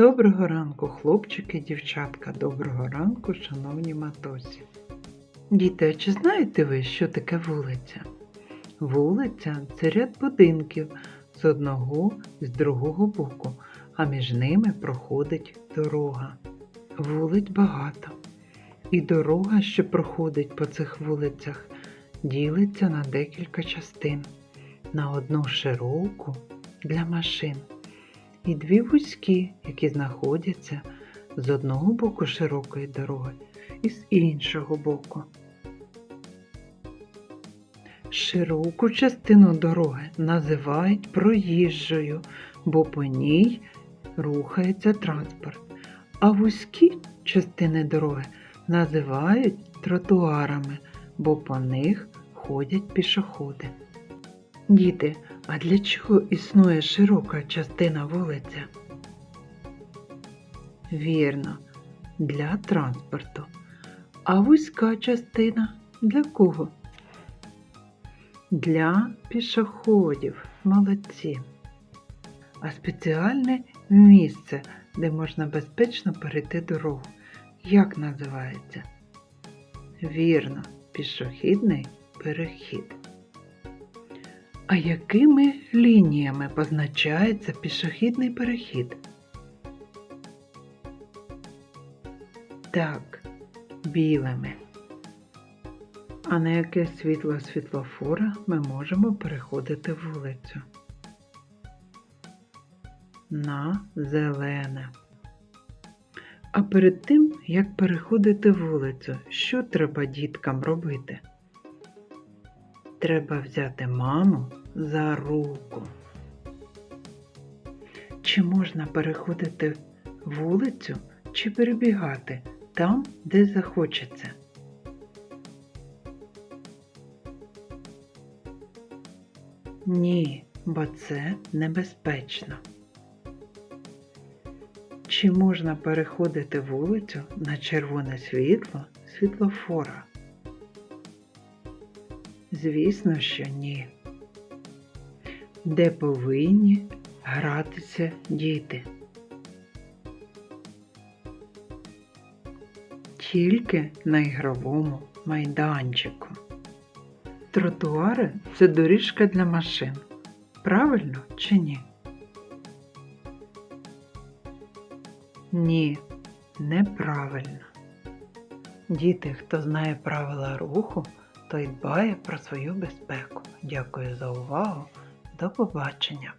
Доброго ранку, хлопчики, дівчатка, доброго ранку, шановні матусі. Діти, а чи знаєте ви, що таке вулиця? Вулиця це ряд будинків з одного і з другого боку, а між ними проходить дорога. Вулиць багато. І дорога, що проходить по цих вулицях, ділиться на декілька частин. На одну широку для машин і дві вузькі, які знаходяться з одного боку широкої дороги і з іншого боку. Широку частину дороги називають проїжджою, бо по ній рухається транспорт, а вузькі частини дороги називають тротуарами, бо по них ходять пішоходи. Діти, а для чого існує широка частина вулиця? Вірно, для транспорту. А вузька частина для кого? Для пішоходів. Молодці. А спеціальне місце, де можна безпечно перейти дорогу. Як називається? Вірно, пішохідний перехід. А якими лініями позначається пішохідний перехід? Так, білими. А на яке світло світлофора ми можемо переходити вулицю? На зелене. А перед тим, як переходити вулицю, що треба діткам робити? Треба взяти маму за руку. Чи можна переходити вулицю чи перебігати там, де захочеться? Ні, бо це небезпечно. Чи можна переходити вулицю на червоне світло світлофора? Звісно, що ні. Де повинні гратися діти? Тільки на ігровому майданчику. Тротуари це доріжка для машин. Правильно чи ні? Ні, неправильно. Діти, хто знає правила руху, той дбає про свою безпеку. Дякую за увагу. До побачення!